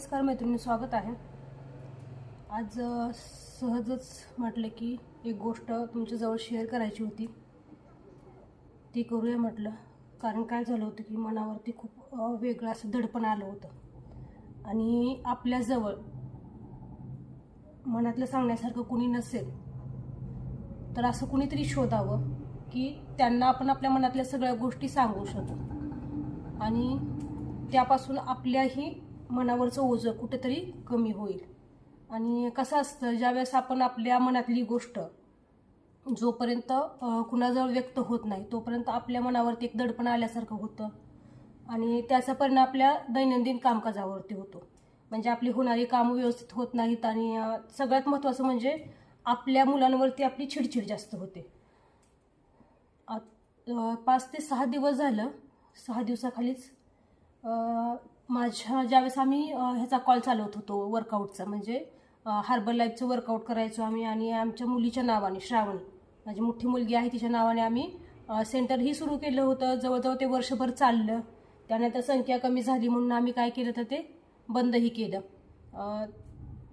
नमस्कार मैत्रिणी स्वागत आहे. आज सहजच म्हटलं की एक गोष्ट तुमच्याजवळ शेअर करायची होती. ती करूया म्हटलं. कारण काय झालं होतं की मनावरती खूप वेगळं असं दडपण आलं होतं. आणि आपल्याजवळ मनातलं सांगण्यासारखं कुणी नसेल तर असं कुणीतरी शोधावं की त्यांना आपण आपल्या मनातल्या सगळ्या गोष्टी सांगू शकू. आणि त्यापासून आपल्याही मनावरचं ओझं कुठेतरी कमी होईल. आणि कसं असतं ज्यावेळेस आपण आपल्या मनातली गोष्ट जोपर्यंत कुणाजवळ व्यक्त होत नाही तोपर्यंत आपल्या मनावरती एक दडपण आल्यासारखं होतं. आणि त्याचा परिणाम आपल्या दैनंदिन कामकाजावरती होतो. म्हणजे आपली होणारी कामं व्यवस्थित होत नाहीत आणि सगळ्यात महत्त्वाचं म्हणजे आपल्या मुलांवरती आपली चिडचिड जास्त होते. आत- पाच ते सहा दिवस झालं सहा दिवसाखालीच माझ्या ज्यावेळेस आम्ही ह्याचा कॉल चालवत होतो वर्कआउटचा म्हणजे हार्बल लाईफचं वर्कआउट करायचो आम्ही आणि आमच्या मुलीच्या नावाने श्रावणी. माझी मोठी मुलगी आहे तिच्या नावाने आम्ही सेंटरही सुरू केलं होतं. जवळजवळ ते वर्षभर चाललं. त्यानंतर संख्या कमी झाली म्हणून आम्ही काय केलं तर ते बंदही केलं.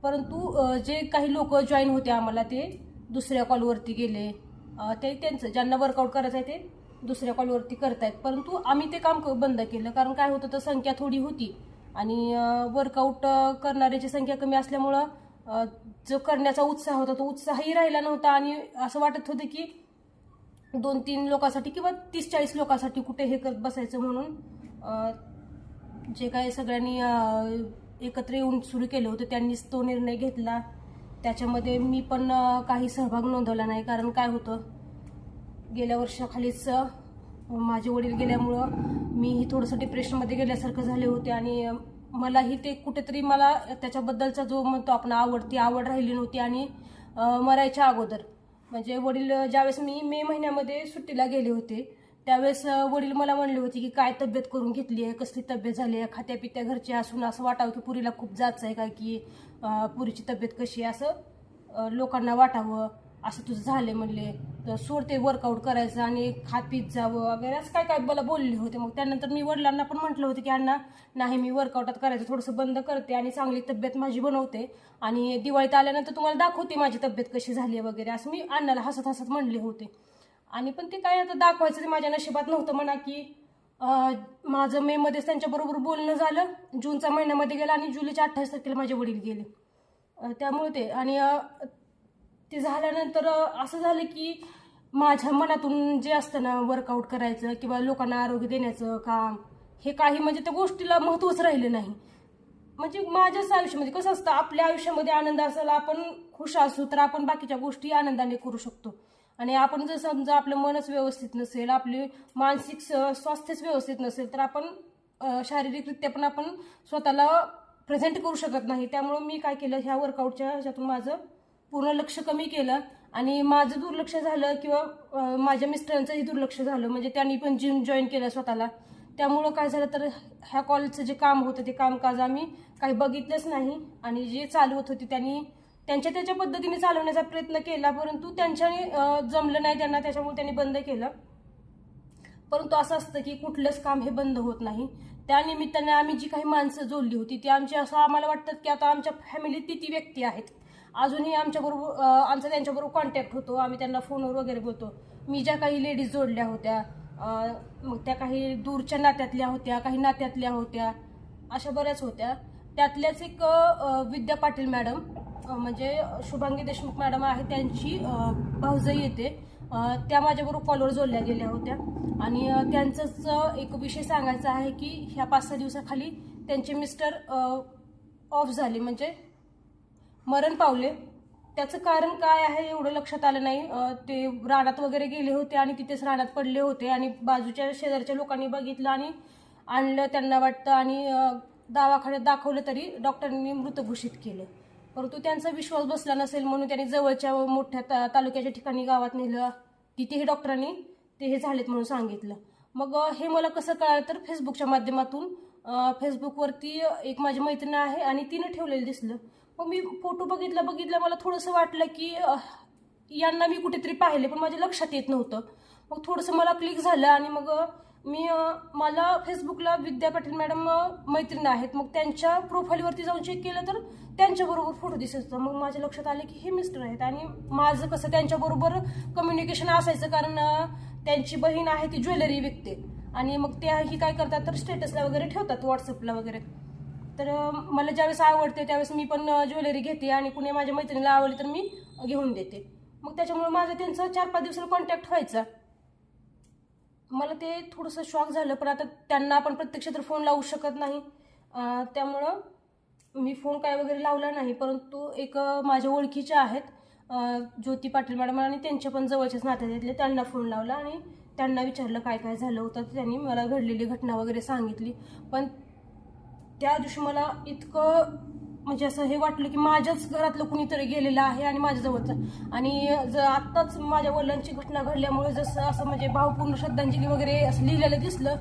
परंतु जे काही लोक जॉईन होते आम्हाला ते दुसऱ्या कॉलवरती गेले. ते त्यांचं ज्यांना वर्कआउट करायचं आहे ते दुसऱ्या कॉलवरती करतायत. परंतु आम्ही ते काम क- बंद केलं. कारण काय होतं तर संख्या थोडी होती. आणि वर्कआउट करणाऱ्याची संख्या कमी असल्यामुळं जो करण्याचा उत्साह होता तो उत्साहही राहिला नव्हता. आणि असं वाटत होतं की दोन तीन लोकांसाठी किंवा तीस चाळीस लोकांसाठी कुठे हे करत बसायचं म्हणून जे काही सगळ्यांनी एकत्र येऊन सुरू केलं होतं त्यांनीच तो निर्णय घेतला. त्याच्यामध्ये मी पण काही सहभाग नोंदवला नाही. कारण काय होतं गेल्या वर्षाखालीच माझे वडील गेल्यामुळं मीही थोडंसं डिप्रेशनमध्ये गेल्यासारखं झाले होते आणि मलाही ते कुठेतरी मला त्याच्याबद्दलचा जो म्हणतो आपण आवड ती आवड राहिली नव्हती आणि मरायच्या अगोदर. म्हणजे वडील ज्यावेळेस मी मे महिन्यामध्ये सुट्टीला गेले होते त्यावेळेस वडील मला म्हणले होते की काय तब्येत करून घेतली आहे कसली तब्येत झाली आहे खात्या पित्या घरची असून असं वाटावं की पुरीला खूप जायचं आहे काय की पुरीची तब्येत कशी आहे असं लोकांना वाटावं. असं तुझं झाले म्हणले तर सोड ते वर्कआउट करायचं आणि खात पीत जावं वगैरे असं काय काय मला बोलले होते. मग त्यानंतर मी वडिलांना पण म्हटलं होतं की अण्णा नाही मी वर्कआउटात करायचं थोडंसं बंद करते आणि चांगली तब्येत माझी बनवते आणि दिवाळीत आल्यानंतर तुम्हाला दाखवते माझी तब्येत कशी झाली आहे वगैरे असं मी अण्णाला हसत हसत म्हणले होते. आणि पण ते काय आता दाखवायचं ते माझ्या नशिबात नव्हतं म्हणा की माझं मे मध्येच त्यांच्याबरोबर बोलणं झालं जूनच्या महिन्यामध्ये गेलं आणि जुलैच्या अठ्ठावीस तारखेला माझे वडील गेले. त्यामुळे ते आणि ते झाल्यानंतर असं झालं की माझ्या मनातून जे असतं ना वर्कआउट करायचं किंवा लोकांना आरोग्य देण्याचं काम हे काही म्हणजे त्या गोष्टीला महत्त्वच राहिलं नाही. म्हणजे माझ्याच आयुष्यामध्ये कसं असतं आपल्या आयुष्यामध्ये आनंद असायला आपण खुश असू तर आपण बाकीच्या गोष्टी आनंदाने करू शकतो. आणि आपण जर समजा आपलं मनच व्यवस्थित नसेल आपले मानसिक स- स्वास्थ्यच व्यवस्थित नसेल तर आपण शारीरिकरित्या पण आपण स्वतःला प्रेझेंट करू शकत नाही. त्यामुळं मी काय केलं ह्या वर्कआउटच्या ह्याच्यातून माझं पूर्ण लक्ष कमी केलं आणि माझं दुर्लक्ष झालं किंवा माझ्या मिस्टरांचंही दुर्लक्ष झालं. म्हणजे त्यांनी पण जिम जॉईन केलं स्वतःला. त्यामुळं काय झालं तर ह्या कॉलेजचं जे काम होतं ते कामकाज आम्ही काही बघितलंच नाही. आणि जे चालवत होते त्यांनी त्यांच्या त्याच्या पद्धतीने चालवण्याचा प्रयत्न केला. परंतु त्यांच्याने जमलं नाही त्यांना त्याच्यामुळे त्यांनी बंद केलं. परंतु असं असतं की कुठलंच काम हे बंद होत नाही. त्या निमित्ताने आम्ही जी काही माणसं जोडली होती ती आमची असं आम्हाला वाटतं की आता आमच्या फॅमिलीत ती ती व्यक्ती आहेत. अजूनही आमच्याबरोबर अं, आमचा त्यांच्याबरोबर कॉन्टॅक्ट होतो. आम्ही त्यांना फोनवर वगैरे बोलतो. मी ज्या काही लेडीज जोडल्या होत्या मग त्या काही दूरच्या नात्यातल्या होत्या काही नात्यातल्या होत्या अशा बऱ्याच होत्या. त्यातल्याच एक विद्या पाटील मॅडम म्हणजे शुभांगी देशमुख मॅडम आहे त्यांची भाऊजाई येते. त्या माझ्याबरोबर कॉलवर जोडल्या गेल्या होत्या. आणि त्यांचंच एक विषय सांगायचा आहे की ह्या पाच सहा दिवसाखाली त्यांचे मिस्टर ऑफ झाले. म्हणजे मरण पावले. त्याचं कारण काय आहे एवढं लक्षात आलं नाही. ते रानात वगैरे गेले होते आणि तिथेच रानात पडले होते आणि बाजूच्या शेजारच्या लोकांनी बघितलं आणि आणलं त्यांना वाटतं आणि दवाखान्यात दाखवलं तरी डॉक्टरांनी मृत घोषित केलं. परंतु त्यांचा विश्वास बसला नसेल म्हणून त्यांनी जवळच्या मोठ्या ता- तालुक्याच्या ठिकाणी गावात नेलं. तिथेही डॉक्टरांनी ते हे झालेत म्हणून सांगितलं. मग हे मला कसं कळालं तर फेसबुकच्या माध्यमातून फेसबुकवरती एक माझी मैत्रीण आहे आणि तिनं ठेवलेलं दिसलं. मग मी फोटो बघितला बघितला मला थोडंसं वाटलं की यांना मी कुठेतरी पाहिले पण माझ्या लक्षात येत नव्हतं. मग थोडंसं मला क्लिक झालं आणि मग मी मला फेसबुकला विद्या पाटील मॅडम मैत्रीण आहेत. मग त्यांच्या प्रोफाईलवरती जाऊन चेक केलं तर त्यांच्याबरोबर फोटो दिसत होता मग माझ्या लक्षात आले की हे मिस्टर आहेत. आणि माझं कसं त्यांच्याबरोबर कम्युनिकेशन असायचं कारण त्यांची बहीण आहे ती ज्वेलरी विकते. आणि मग त्या ही काय करतात तर स्टेटसला वगैरे ठेवतात व्हॉट्सअपला वगैरे. तर मला ज्यावेळेस आवडते त्यावेळेस मी पण ज्वेलरी घेते आणि कुणी माझ्या मैत्रिणीला आवडली तर मी घेऊन देते. मग त्याच्यामुळे माझं त्यांचा चार पाच दिवसाला कॉन्टॅक्ट व्हायचा. मला ते थोडंसं शॉक झालं पण आता त्यांना आपण प्रत्यक्ष तर फोन लावू शकत नाही. त्यामुळं मी फोन काय वगैरे लावला नाही परंतु एक माझ्या ओळखीच्या आहेत ज्योती पाटील मॅडम आणि त्यांच्या पण जवळच्याच नात्यातले त्यांना फोन लावला आणि त्यांना विचारलं काय काय झालं होतं तर त्यांनी मला घडलेली घटना वगैरे सांगितली. पण त्या दिवशी मला इतकं म्हणजे असं हे वाटलं की माझ्याच घरातलं कुणीतरी गेलेलं आहे आणि माझ्याजवळचं आणि जर आत्ताच माझ्या वडिलांची घटना घडल्यामुळे जसं असं म्हणजे भावपूर्ण श्रद्धांजली वगैरे असं लिहिलेलं दिसलं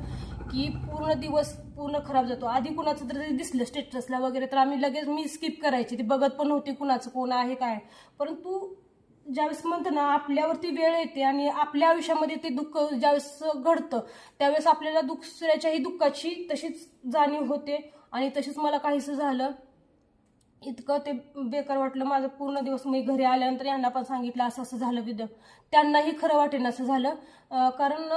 की पूर्ण दिवस पूर्ण खराब जातो. आधी कुणाचं तर दिसलं स्टेटसला वगैरे तर आम्ही लगेच मी स्किप करायची. ती बघत पण होती कुणाचं कोण आहे काय परंतु ज्यावेळेस म्हणतो ना आपल्यावरती वेळ येते आणि आपल्या आयुष्यामध्ये ते दुःख ज्यावेळेस घडतं त्यावेळेस आपल्याला दुसऱ्याच्याही दुःखाची तशीच जाणीव होते. आणि तशीच मला काहीसं झालं. इतकं ते बेकार वाटलं. माझं पूर्ण दिवस मी घरी आल्यानंतर यांना पण सांगितलं असं असं झालं विद्या त्यांनाही खरं वाटेन असं झालं. कारण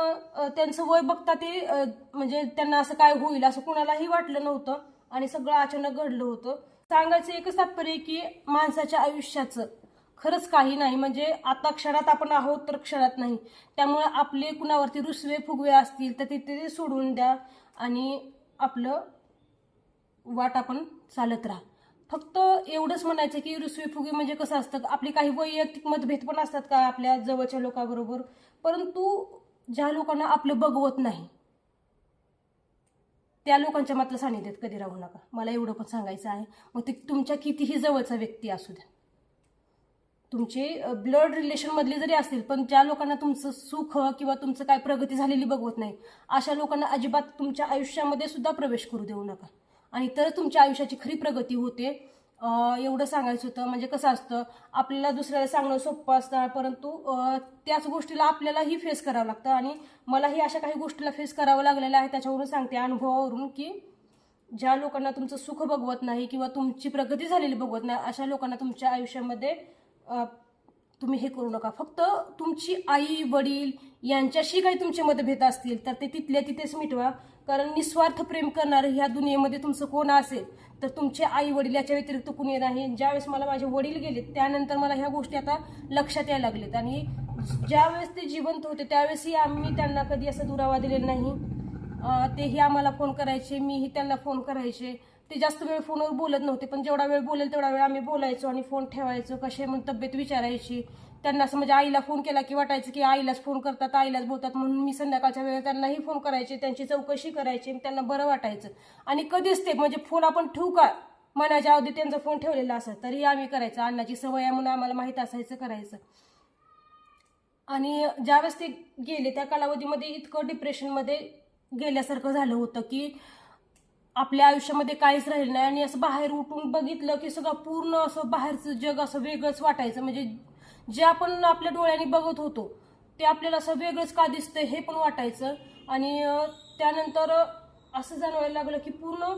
त्यांचं वय बघता ते म्हणजे त्यांना असं काय होईल असं कुणालाही वाटलं नव्हतं. आणि सगळं अचानक घडलं होतं. सांगायचं एकच तात्पर्य आहे की माणसाच्या आयुष्याचं खरंच काही नाही. म्हणजे आता क्षणात आपण आहोत तर क्षणात नाही. त्यामुळे आपले कुणावरती रुसवे फुगवे असतील तर तिथे ते सोडून द्या आणि आपलं वाट आपण चालत राहा. फक्त एवढंच म्हणायचं की रुसवे फुगे म्हणजे कसं असतं? आपले काही वैयक्तिक मतभेद पण असतात का आपल्या जवळच्या लोकांबरोबर? परंतु ज्या लोकांना आपलं बघवत नाही त्या लोकांच्या मात्र सानिध्यात कधी राहू नका. मला एवढं पण सांगायचं आहे. मग ते तुमच्या कितीही जवळचा व्यक्ती असू द्या. तुमचे ब्लड रिलेशनमधले जरी असतील पण ज्या लोकांना तुमचं सुख किंवा तुमचं काय प्रगती झालेली बघवत नाही अशा लोकांना अजिबात तुमच्या आयुष्यामध्ये सुद्धा प्रवेश करू देऊ नका. आणि तर तुमच्या आयुष्याची खरी प्रगती होते. एवढं सांगायचं होतं म्हणजे कसं असतं आपल्याला दुसऱ्याला सांगणं सोपं असतं परंतु त्याच गोष्टीला आपल्यालाही फेस करावं लागतं. आणि मलाही अशा काही गोष्टीला फेस करावं लागलेलं आहे त्याच्यावरून सांगते अनुभवावरून की ज्या लोकांना तुमचं सुख बघवत नाही किंवा तुमची प्रगती झालेली बघवत नाही अशा लोकांना तुमच्या आयुष्यामध्ये तुम्ही हे करू नका. फक्त तुमची आई वडील यांच्याशी काही तुमचे मतभेद असतील तर ते तिथल्या तिथेच मिटवा. कारण निस्वार्थ प्रेम करणारं ह्या दुनियेमध्ये तुमचं कोण असेल तर तुमचे आई वडील याच्या व्यतिरिक्त कुणी नाही. ज्यावेळेस मला माझे वडील गेले त्यानंतर मला ह्या गोष्टी आता लक्षात यायला लागलेत आणि ज्यावेळेस ते जिवंत होते त्यावेळेसही आम्ही त्यांना कधी असं दुरावा दिलेला नाही. तेही आम्हाला फोन करायचे मीही त्यांना फोन करायचे. ते जास्त वेळ फोनवर बोलत नव्हते पण जेवढा वेळ बोलेल तेवढा वेळ आम्ही बोलायचो आणि फोन ठेवायचो कसे म्हणून तब्येत विचारायची. त्यांना असं म्हणजे आईला फोन केला की वाटायचं की आईलाच फोन करतात आईलाच बोलतात म्हणून मी संध्याकाळच्या वेळेला त्यांनाही फोन करायचे त्यांची चौकशी करायची त्यांना बरं वाटायचं. आणि कधीच ते म्हणजे फोन आपण ठेवू का? मनाच्या अवधी त्यांचा फोन ठेवलेला असत तरी आम्ही करायचं. अन्नाची सवय आहे म्हणून आम्हाला माहीत असायचं करायचं. आणि ज्यावेळेस ते गेले त्या कालावधीमध्ये इतकं डिप्रेशनमध्ये गेल्यासारखं झालं होतं की आपल्या आयुष्यामध्ये काहीच राहिलं नाही आणि असं बाहेर उठून बघितलं की सगळं पूर्ण असं बाहेरचं जग असं वेगळंच वाटायचं. म्हणजे जे आपण आपल्या डोळ्यांनी बघत होतो ते आपल्याला असं वेगळंच का दिसतंय हे पण वाटायचं. आणि त्यानंतर असं जाणवायला लागलं की पूर्ण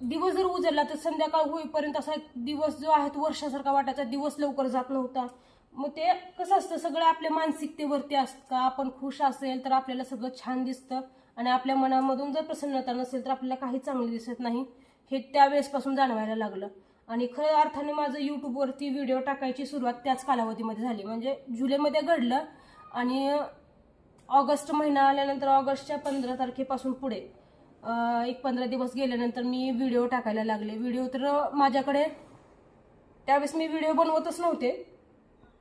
दिवस जर उजळला तर संध्याकाळ होईपर्यंत असा दिवस जो आहे तो वर्षासारखा वाटायचा. दिवस लवकर जात नव्हता. मग ते कसं असतं सगळं आपल्या मानसिकतेवरती असतं. का आपण खुश असेल तर आपल्याला सगळं छान दिसतं. आणि आपल्या मनामधून जर प्रसन्नता नसेल तर आपल्याला काही चांगले दिसत नाही हे त्यावेळेसपासून जाणवायला लागलं. आणि खऱ्या अर्थाने माझं यूट्यूबवरती व्हिडिओ टाकायची सुरुवात त्याच कालावधीमध्ये झाली. म्हणजे जुलैमध्ये घडलं आणि ऑगस्ट महिना आल्यानंतर ऑगस्टच्या पंधरा तारखेपासून पुढे एक पंधरा दिवस गेल्यानंतर मी व्हिडिओ टाकायला लागले. व्हिडिओ तर माझ्याकडे त्यावेळेस मी व्हिडिओ बनवतच नव्हते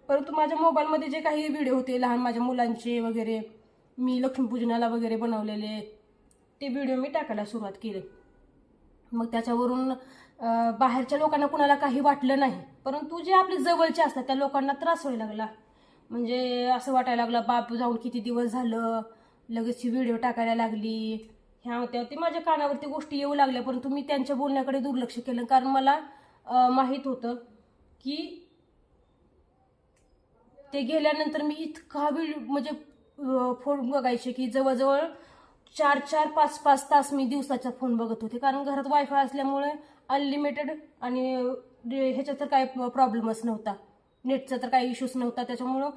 परंतु माझ्या मोबाईलमध्ये जे काही व्हिडिओ होते लहान माझ्या मुलांचे वगैरे मी लक्ष्मीपूजनाला वगैरे बनवलेले ते व्हिडिओ मी टाकायला सुरुवात केली. मग त्याच्यावरून बाहेरच्या लोकांना कुणाला काही वाटलं नाही. परंतु जे आपले जवळचे असतात त्या लोकांना त्रास व्हायला लागला. म्हणजे असं वाटायला लागलं बाप जाऊन किती दिवस झालं? लगेच व्हिडिओ टाकायला लागली. ह्या होत्या ते माझ्या कानावरती गोष्टी येऊ लागल्या परंतु मी त्यांच्या बोलण्याकडे दुर्लक्ष केलं. कारण मला माहीत होतं की ते गेल्यानंतर मी इतका वेळ म्हणजे फोन बघायचे की जवळजवळ चार चार पाच पाच तास मी दिवसाचा फोन बघत होते. कारण घरात वायफाय असल्यामुळे अनलिमिटेड आणि डे- ह्याच्यात तर काही प्रॉब्लेमच नव्हता. नेटचा तर काही इश्यूज नव्हता. त्याच्यामुळं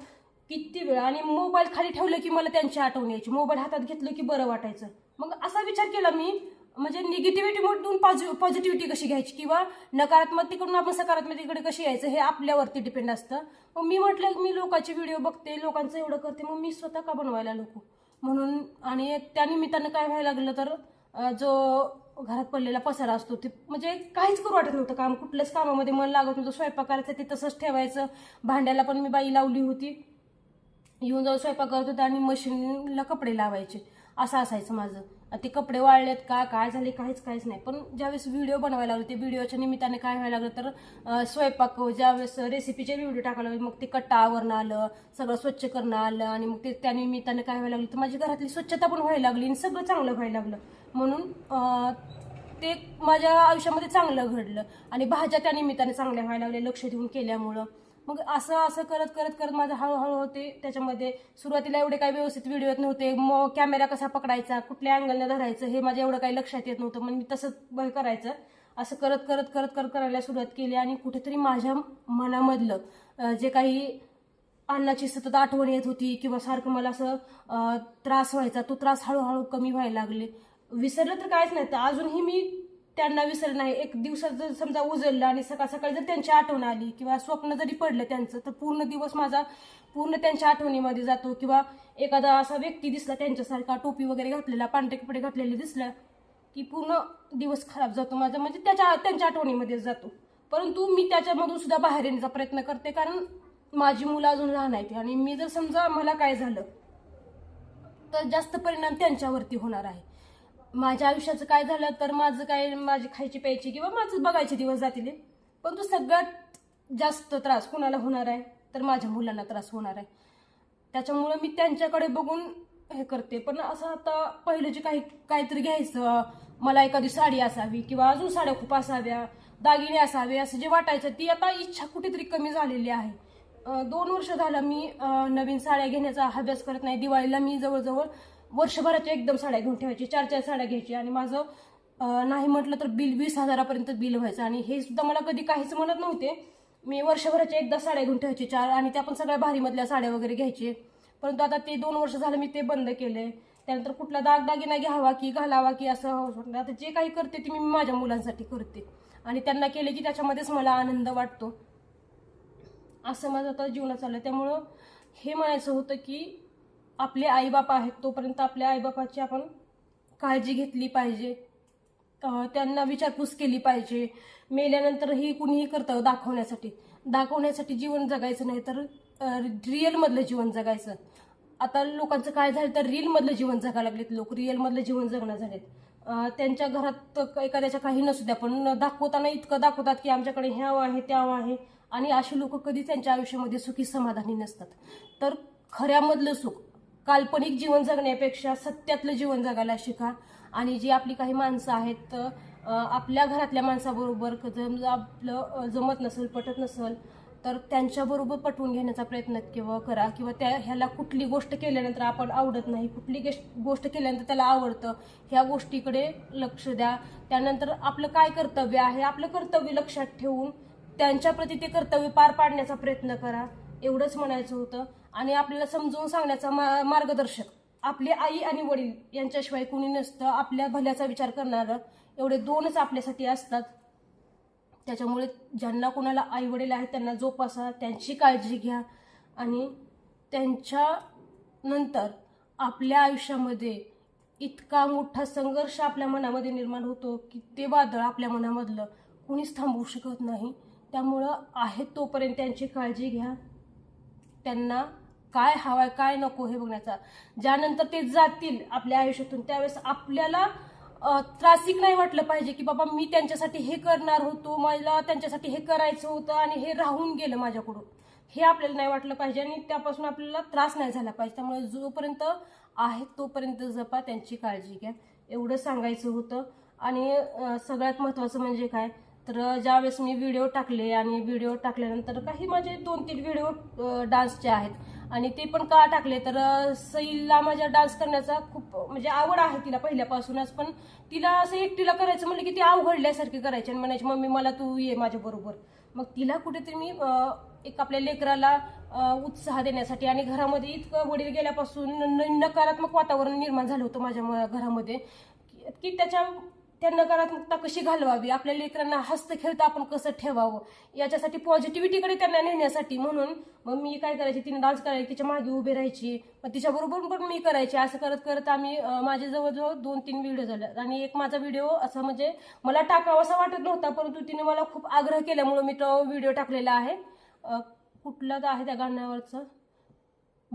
किती वेळ आणि मोबाईल खाली ठेवलं की मला त्यांची आठवण यायची. मोबाईल हातात घेतलं की बरं वाटायचं. मग असा विचार केला मी म्हणजे निगेटिव्हिटीमधून पॉझिटिव्हिटी कशी घ्यायची? किंवा नकारात्मकतेकडून आपण सकारात्मकतेकडे कशी यायचं? हे आपल्यावरती डिपेंड असतं. मग मी म्हटलं मी लोकांचे व्हिडिओ बघते लोकांचं एवढं करते मग मी स्वतः का बनवायला नको? म्हणून आणि त्या निमित्तानं काय व्हायला लागलं तर जो घरात पडलेला पसारा असतो ते म्हणजे काहीच करू वाटत नव्हतं काम. कुठल्याच कामामध्ये मन लागत नव्हतं. स्वयंपाक करायचं ते तसंच ठेवायचं. भांड्याला पण मी बाई लावली होती. येऊन जाऊन स्वयंपाक करत होते आणि मशीनला कपडे लावायचे. असं असायचं माझं. ते कपडे वाळलेत का काय झाले काहीच काहीच नाही. पण ज्यावेळेस व्हिडिओ बनवायला लागले ते व्हिडिओच्या निमित्ताने काय व्हायला लागलं तर स्वयंपाक ज्यावेळेस रेसिपीचे व्हिडिओ टाकायला लागले मग ते कट्टा आवरणं आलं सगळं स्वच्छ करणं आलं आणि मग ते त्या निमित्ताने काय व्हायला लागलं तर माझी घरातली स्वच्छता पण व्हायला लागली आणि सगळं चांगलं व्हायला लागलं. म्हणून ते माझ्या आयुष्यामध्ये चांगलं घडलं आणि भाज्या त्या निमित्ताने चांगल्या व्हायला लागल्या लक्ष देऊन केल्यामुळं. मग असं असं करत करत करत माझं हळूहळू होते. त्याच्यामध्ये सुरुवातीला एवढे काही व्यवस्थित व्हिडिओ येत नव्हते. मग कॅमेरा कसा पकडायचा कुठल्या अँगलने धरायचं हे माझ्या एवढं काही लक्षात येत नव्हतं. मग मी तसंच करायचं. असं करत करत करत करत करायला सुरुवात केली आणि कुठेतरी माझ्या मनामधलं जे काही अन्नाची सतत आठवण येत होती किंवा सारखं मला असं त्रास व्हायचा तो त्रास हळूहळू कमी व्हायला लागले. विसरलं तर काहीच नाही. तर अजूनही मी त्यांना विसरलं नाही. एक दिवसात जर समजा उजळलं आणि सकाळ सकाळी जर त्यांची आठवण आली किंवा स्वप्न जरी पडलं त्यांचं तर पूर्ण दिवस माझा पूर्ण त्यांच्या आठवणीमध्ये जातो. किंवा एखादा असा व्यक्ती दिसला त्यांच्यासारखा टोपी वगैरे घातलेला पांढरे कपडे घातलेले दिसला की पूर्ण दिवस खराब जातो माझा. म्हणजे त्याच्या त्यांच्या आठवणीमध्ये जातो. परंतु मी त्याच्यामधून सुद्धा बाहेर येण्याचा प्रयत्न करते कारण माझी मुलं अजून लहान आहेत. आणि मी जर समजा मला काय झालं तर जास्त परिणाम त्यांच्यावरती होणार आहे. माझ्या आयुष्याचं काय झालं तर माझं काय माझी खायची प्यायची किंवा माझं बघायचे दिवस जातील परंतु सगळ्यात जास्त त्रास कुणाला होणार आहे? तर माझ्या मुलांना त्रास होणार आहे. त्याच्यामुळं मी त्यांच्याकडे बघून हे करते. पण असं आता पहिलं जे काही काहीतरी घ्यायचं मला एखादी साडी असावी किंवा अजून साड्या खूप असाव्या दागिने असावे असं जे वाटायचं ती आता इच्छा कुठेतरी कमी झालेली आहे. दोन वर्ष झालं मी नवीन साड्या घेण्याचा अभ्यास करत नाही. दिवाळीला मी जवळजवळ वर्षभराच्या एकदम साड्या घेऊन ठेवायची चार चार साड्या घ्यायची आणि माझं नाही म्हटलं तर बिल वीस हजारापर्यंत बिल व्हायचं. आणि हे सुद्धा मला कधी काहीच म्हणत नव्हते. मी वर्षभराच्या एकदा साड्या घेऊन ठेवायची चार आणि त्या पण सगळ्या भारीमधल्या साड्या वगैरे घ्यायचे. परंतु आता ते दोन वर्ष झालं मी ते बंद केले. त्यानंतर कुठला दागदागिना घ्यावा की घालावा की असं वाटलं आता जे काही करते ते मी माझ्या मुलांसाठी करते. आणि त्यांना केले की त्याच्यामध्येच मला आनंद वाटतो. असं माझं आता जीवनात चाललं त्यामुळं हे म्हणायचं होतं की आपले आईबाप आहेत तोपर्यंत आपल्या आईबापाची आपण काळजी घेतली पाहिजे. त्यांना विचारपूस केली पाहिजे. मेल्यानंतरही कुणीही करतं दाखवण्यासाठी. दाखवण्यासाठी जीवन जगायचं नाही तर रिअलमधलं जीवन जगायचं. आता लोकांचं काय झालं तर रीलमधलं जीवन जगायला लागलेत लोक. रिअलमधलं जीवन जगणं झालेत. त्यांच्या घरात एखाद्याच्या काही नसू द्या पण दाखवताना इतकं दाखवतात की आमच्याकडे ह्याव आहे त्याव आहे. आणि अशी लोक कधी त्यांच्या आयुष्यामध्ये सुखी समाधानी नसतात. तर खऱ्यामधलं सुख काल्पनिक जीवन जगण्यापेक्षा सत्यातलं जीवन जगायला शिका. आणि जी आपली काही माणसं आहेत आपल्या घरातल्या माणसाबरोबर क- जर आपलं जमत नसेल पटत नसेल तर त्यांच्याबरोबर पटवून घेण्याचा प्रयत्न किंवा करा. किंवा त्या ह्याला कुठली गोष्ट केल्यानंतर आपण आवडत नाही. कुठली गेश- गोष्ट केल्यानंतर त्याला आवडतं ह्या गोष्टीकडे लक्ष द्या. त्यानंतर आपलं काय कर्तव्य आहे आपलं कर्तव्य लक्षात ठेवून त्यांच्याप्रती ते कर्तव्य पार पाडण्याचा प्रयत्न करा. एवढंच म्हणायचं होतं. आणि आपल्याला समजवून सांगण्याचा मा मार्गदर्शक. आपले आई आणि वडील यांच्याशिवाय कुणी नसतं आपल्या भल्याचा विचार करणारं एवढे दोनच आपल्यासाठी असतात. त्याच्यामुळे ज्यांना कोणाला आई वडील आहेत त्यांना जोपासा त्यांची काळजी घ्या आणि त्यांच्या नंतर आपल्या आयुष्यामध्ये इतका मोठा संघर्ष आपल्या मनामध्ये निर्माण होतो की ते वादळ आपल्या मनामधलं कुणीच थांबवू शकत नाही. त्यामुळं आहे तोपर्यंत त्यांची काळजी घ्या. त्यांना काय हवाय काय नको हे बघण्याचा. ज्यानंतर ते जातील आपल्या आयुष्यातून त्यावेळेस आपल्याला त्रासिक नाही वाटलं पाहिजे की बाबा मी त्यांच्यासाठी हे करणार होतो मला त्यांच्यासाठी हे करायचं होतं आणि हे राहून गेलं माझ्याकडून. हे आपल्याला नाही वाटलं पाहिजे आणि त्यापासून आपल्याला त्रास नाही झाला पाहिजे. त्यामुळे जोपर्यंत आहे तोपर्यंत जपा त्यांची काळजी घ्या. एवढं सांगायचं होतं. आणि सगळ्यात महत्त्वाचं म्हणजे काय? तर ज्यावेळेस मी व्हिडिओ टाकले आणि व्हिडिओ टाकल्यानंतर काही माझे दोन तीन व्हिडिओ डान्सचे आहेत. आणि ते पण का टाकले? तर सईला माझ्या डान्स करण्याचा खूप म्हणजे आवड आहे तिला पहिल्यापासूनच पण तिला असं एकटीला करायचं म्हणलं की ती अवघडल्यासारखी करायची आणि म्हणायची मम्मी मला तू ये माझ्या बरोबर. मग तिला कुठेतरी मी एक आपल्या लेकराला उत्साह देण्यासाठी आणि घरामध्ये इतकं वडील गेल्यापासून न- नकारात्मक वातावरण निर्माण झालं होतं माझ्या म- घरामध्ये की त्याच्या त्या नकारात्मकता कशी घालवावी? आपल्या लेकरांना हस्त खेळता आपण कसं ठेवावं? याच्यासाठी पॉझिटिव्हिटीकडे त्यांना नेण्यासाठी म्हणून मग मी काय करायची? तिने डान्स करायची तिच्यामागे उभी राहायची. मग तिच्याबरोबर पण मी करायची. असं करत करत आम्ही माझ्या माझे जवळजवळ दोन तीन व्हिडिओ झाले. आणि एक माझा व्हिडिओ असा म्हणजे मला टाकावा असा वाटत नव्हता परंतु तिने मला खूप आग्रह केल्यामुळं मी तो व्हिडिओ टाकलेला आहे. कुठला तर आहे त्या गाण्यावरचं?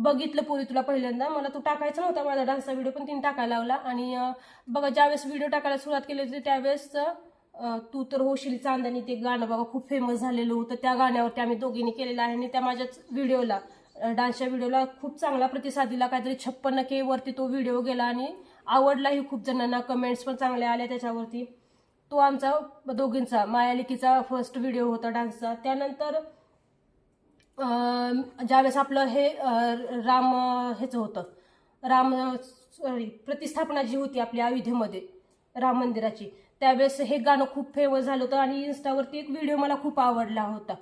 बघितलं पोरी तुला पहिल्यांदा. मला तो टाकायचा नव्हता माझा डान्सचा व्हिडिओ पण तिने टाकायला लावला. आणि बघा ज्यावेळेस व्हिडिओ टाकायला सुरुवात केली होती त्यावेळेस तू तर होशील चांदणी. ते गाणं बघा खूप फेमस झालेलं होतं. त्या गाण्यावरती आम्ही दोघींनी केलेलं आहे. आणि त्या माझ्याच व्हिडिओला डान्सच्या व्हिडिओला खूप चांगला प्रतिसाद दिला काहीतरी छप्पन्न के वरती तो व्हिडिओ गेला. आणि आवडलाही खूप जणांना. कमेंट्स पण चांगल्या आल्या त्याच्यावरती. तो आमचा दोघींचा मायालिकीचा फर्स्ट व्हिडिओ होता डान्सचा. त्यानंतर ज्यावेळेस आपलं हे राम अं, ह्याचं होतं. राम सॉरी प्रतिस्थापना जी होती आपल्या अयोध्येमध्ये राम मंदिराची त्यावेळेस हे गाणं खूप फेमस झालं होतं आणि इन्स्टावरती एक व्हिडिओ मला खूप आवडला होता.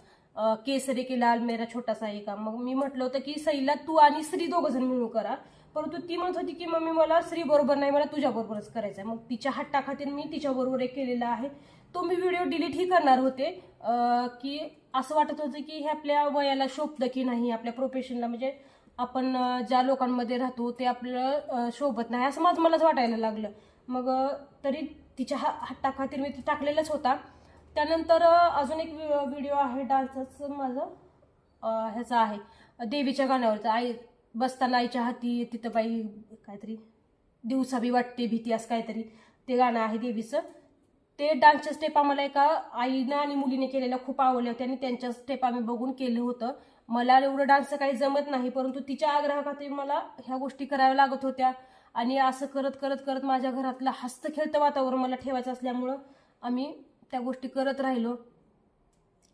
केसरी के लाल मेरा छोटासा एका मग मी म्हटलं होतं की सईला तू आणि श्री दोघं जण मिळून करा. परंतु ती म्हणत होती की मम्मी मला श्री बरोबर नाही मला तुझ्या बरोबरच करायचं आहे मग तिच्या हट्टाखातीर मी तिच्याबरोबर एक केलेलं आहे. तो मी व्हिडिओ डिलीटही करणार होते की असं वाटत होतं की हे आपल्या वयाला शोभतं की नाही आपल्या प्रोफेशनला म्हणजे आपण ज्या लोकांमध्ये राहतो ते आपलं शोभत नाही असं माझं मलाच वाटायला लागलं. मग तरी तिच्या हा हट्टाखातीर मी ते टाकलेलाच होता. त्यानंतर अजून एक व्हिडिओ आहे डान्सचं माझं ह्याचा आहे. देवीच्या गाण्यावरचा आई बसताना आईच्या हाती तिथं बाई काहीतरी दिवसा बी वाटते भीती असं काहीतरी. ते गाणं आहे देवीचं. ते डान्सच्या स्टेप आम्हाला एका आईनं आणि मुलीने केलेल्या खूप आवडल्या होत्या आणि त्यांच्या स्टेप आम्ही बघून केलं होतं. मला एवढं डान्सचं काही जमत नाही परंतु तिच्या आग्रहाखाती मला ह्या गोष्टी कराव्या लागत होत्या. आणि असं करत करत करत माझ्या घरातलं हस्तखेळतं वातावरण मला ठेवायचं असल्यामुळं आम्ही त्या गोष्टी करत राहिलो.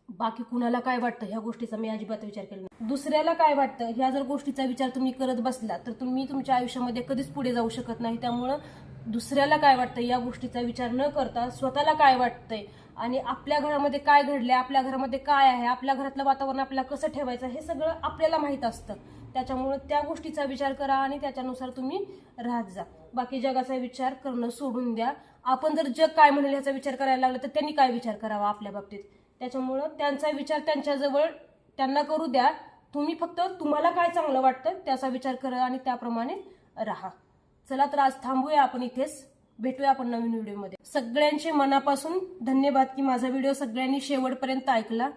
बाकी कुणाला काय वाटतं ह्या गोष्टीचा मी अजिबात विचार केला नाही. दुसऱ्याला काय वाटतं? ह्या जर गोष्टीचा विचार तुम्ही करत बसला तर तुम्ही तुमच्या आयुष्यामध्ये कधीच पुढे जाऊ शकत नाही. त्यामुळं दुसऱ्याला काय वाटतं या गोष्टीचा विचार न करता स्वतःला काय वाटतंय? आणि आपल्या घरामध्ये काय घडलंय? आपल्या घरामध्ये काय आहे? आपल्या घरातलं वातावरण आपल्याला कसं ठेवायचं? हे सगळं आपल्याला माहीत असतं. त्याच्यामुळं त्या गोष्टीचा विचार करा आणि त्याच्यानुसार तुम्ही राहत जा. बाकी जगाचा विचार करणं सोडून द्या. आपण जर जग काय म्हणेल ह्याचा विचार करायला लागला तर त्यांनी काय विचार करावा आपल्या बाबतीत? त्याच्यामुळं त्यांचा विचार त्यांच्याजवळ त्यांना करू द्या. तुम्ही फक्त तुम्हाला काय चांगलं वाटतं त्याचा विचार करा आणि त्याप्रमाणे राहा. चला तर आज थांबूया आपण इथेच. भेटूया आपण नवीन व्हिडिओमध्ये. सगळ्यांचे मनापासून धन्यवाद की माझा व्हिडिओ सगळ्यांनी शेवटपर्यंत ऐकला.